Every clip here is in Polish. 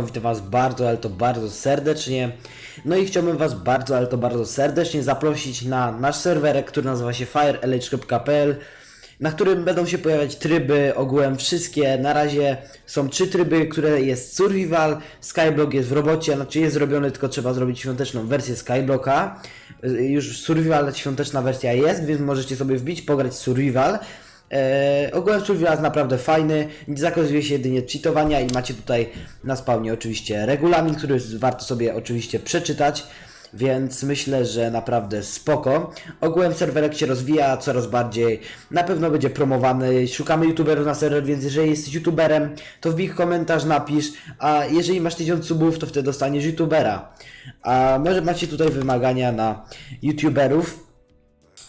Witam was bardzo, ale to bardzo serdecznie. No i chciałbym was bardzo, ale to bardzo serdecznie zaprosić na nasz serwerek, który nazywa się firelh.pl na którym będą się pojawiać tryby, ogółem wszystkie. Na razie są trzy tryby, które jest Survival, Skyblock jest w robocie, znaczy jest zrobiony, tylko trzeba zrobić świąteczną wersję Skyblocka. Już Survival, świąteczna wersja jest, więc możecie sobie wbić, pograć Survival. Eee, ogółem Survival jest naprawdę fajny, zakazuje się jedynie cheatowania i macie tutaj na spawnie oczywiście regulamin, który warto sobie oczywiście przeczytać. Więc myślę, że naprawdę spoko. Ogółem serwerek się rozwija coraz bardziej. Na pewno będzie promowany. Szukamy youtuberów na serwer, więc jeżeli jesteś youtuberem, to wbij komentarz, napisz. A jeżeli masz 1000 subów, to wtedy dostaniesz youtubera. A może macie tutaj wymagania na youtuberów.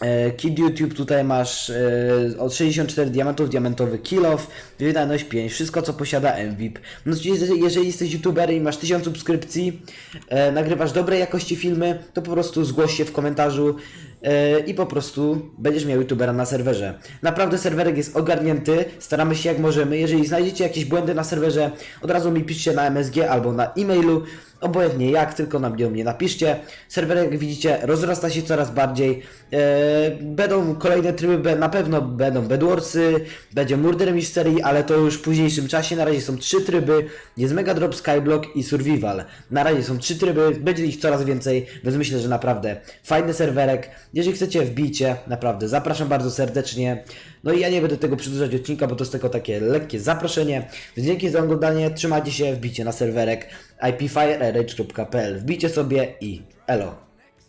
E, Kid YouTube tutaj masz e, od 64 diamentów, diamentowy kill off, wydajność 5, wszystko co posiada MVP. No, jeżeli- jesteś youtuberem i masz 1000 subskrypcji, e, nagrywasz dobrej jakości filmy, to po prostu zgłoś się w komentarzu i po prostu będziesz miał youtubera na serwerze. Naprawdę serwerek jest ogarnięty, staramy się jak możemy. Jeżeli znajdziecie jakieś błędy na serwerze, od razu mi piszcie na MSG albo na e-mailu. Obojętnie jak, tylko na mnie, napiszcie. Serwer, jak widzicie, rozrasta się coraz bardziej. E, będą kolejne tryby, na pewno będą Bedwarsy, będzie Murder Mystery, ale to już w późniejszym czasie. Na razie są trzy tryby, jest Mega Drop, Skyblock i Survival. Na razie są trzy tryby, będzie ich coraz więcej, więc myślę, że naprawdę fajny serwerek. Jeżeli chcecie, wbijcie, naprawdę zapraszam bardzo serdecznie. No i ja nie będę tego przedłużać odcinka, bo to jest tylko takie lekkie zaproszenie. Dzięki za oglądanie, trzymajcie się, wbijcie na serwerek ipfirerh.pl. Wbijcie sobie i elo.